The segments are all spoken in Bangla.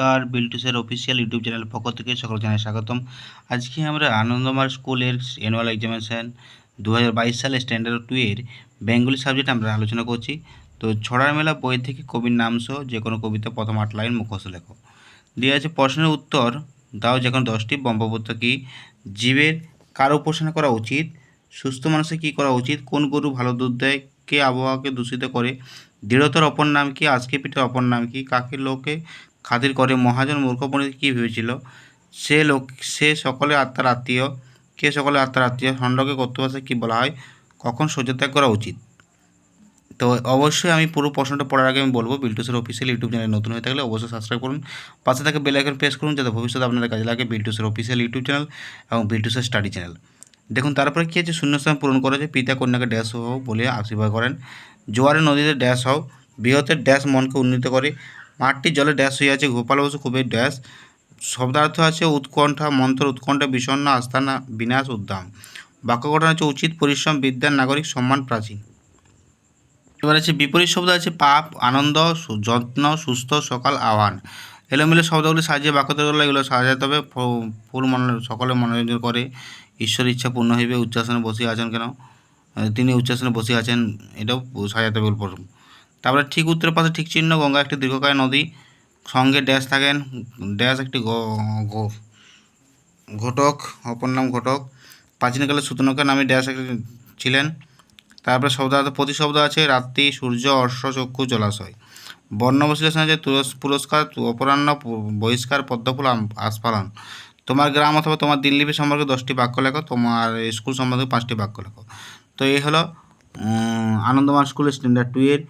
নমস্কার, বিল্টুসের অফিসিয়াল ইউটিউব চ্যানেল পক্ষ থেকে সকল জানাই স্বাগতম। আজকে আমরা আনন্দমার স্কুলের অ্যানুয়াল এক্সামিনেশান দু হাজার বাইশ সালে স্ট্যান্ডার্ড টু এর বেঙ্গলি সাবজেক্ট আমরা আলোচনা করছি। তো ছড়ার মেলা বই থেকে কবির নাম সহ যে কোনো কবিতা প্রথম আট লাইন মুখস্থ লেখো। দিয়ে আছে প্রশ্নের উত্তর, দাও যে কোনো দশটি, ব্রহ্মপুত্র কি জীবের, কার উপাসনা করা উচিত, সুস্থ মানুষের কী করা উচিত, কোন গরু ভালো দুধ দেয়, কে আবহাওয়াকে দূষিত করে, দৃঢ়তার অপর নাম কি আজকে পিঠের অপর নাম কি, কাকে লোকে খাতির করে, মহাজন মূর্খ পণ্ডিত কী ভেবেছিল? সে লোক, সে সকলে আত্মার আত্মীয়, কে সকলে আত্মার আত্মীয়, ষণ্ডকে কর্তৃভাষায় কী বলা হয়? কখন সহ্য ত্যাগ করা উচিত? তো অবশ্যই আমি পুরো প্রশ্নটা পড়ার আগে আমি বলব, বিল্টুসের অফিসিয়াল ইউটিউব চ্যানেল নতুন হয়ে থাকলে অবশ্যই সাবস্ক্রাইব করুন। পাশে থাকে বেল আইকন প্রেস করুন, যাতে ভবিষ্যতে আপনাদের কাজে লাগে বিল্টুসের অফিসিয়াল ইউটিউব চ্যানেল এবং বিল্টুসের স্টাডি চ্যানেল দেখুন, তারপরে কী আছে? শূন্যস্থান পূরণ করেছে পিতা কন্যাকে ড্যাশ হও বলে আশীর্বাদ করেন। জোয়ারের নদীতে ড্যাশ হও। বৃহতের ড্যাশ মনকে উন্নীত করে। মাঠটি জলে ড্যাশ হয়ে আছে। গোপাল বসু খুবই ড্যাশ। শব্দার্থ আছে উৎকণ্ঠা, মন্ত্র উৎকণ্ঠা, বিষণ্ণ আস্থানা, বিনাশ, উদ্দাম। বাক্য গঠন আছে উচিত, পরিশ্রম, বিদ্যার, নাগরিক সম্মান, প্রাচীন। এবার আছে বিপরীত শব্দ আছে পাপ, আনন্দ যত্ন, সুস্থ, সকাল, আহ্বান। এলোমেলো শব্দগুলি সাজিয়ে বাক্য তৈরি এগুলো সাজাতে হবে। ফুল মন সকলে মনোরঞ্জন করে ঈশ্বর ইচ্ছা পূর্ণ হইবে, উচ্চাসনে বসে আছেন কেন? তিনি উচ্চাসনে বসে আছেন, এটাও সাজাতে হবে তারপরে ঠিক উত্তরের পাশে ঠিক চিহ্ন গঙ্গা একটি দীর্ঘকায় নদী সঙ্গে ড্যাশ থাকেন ড্যাশ একটি ঘটক অপর নাম ঘটক। প্রাচীনকালে সুতনকার নামে ড্যাশ ছিলেন। তারপরে শব্দার্থ প্রতি শব্দ আছে রাত্রি সূর্য অশ্ব চক্ষু জলাশয়। বর্ণ বিশ্লেষণ আছে পুরস্কার অপরাহ্ন বহিষ্কার পদ্মফুল আস্ফালন। তোমার গ্রাম অথবা তোমার দিনলিপি সম্পর্কে দশটি বাক্য লেখো তোমার স্কুল সম্পর্কে পাঁচটি বাক্য লেখো। তো এই হলো উম, আনন্দমান স্কুলের স্ট্যান্ডার্ড টু এর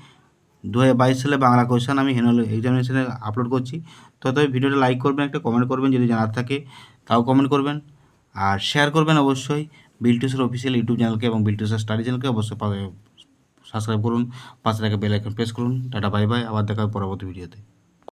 দু হাজার বাইশ সালে বাংলা কোয়েশন আমি হেনল এক্সামিনেশানে আপলোড করছি। তবে ভিডিওটা লাইক করবেন, একটা কমেন্ট করবেন, যদি জানার থাকে তাও কমেন্ট করবেন। আর শেয়ার করবেন অবশ্যই। বিলটুসের অফিসিয়াল ইউটিউব চ্যানেলকে এবং বিলটুসের স্টাডি চ্যানেলকে অবশ্যই সাবস্ক্রাইব করুন। পাশে থাকা বেল আইকন প্রেস করুন। টাটা বাই বাই আবার দেখা হবে পরবর্তী ভিডিওতে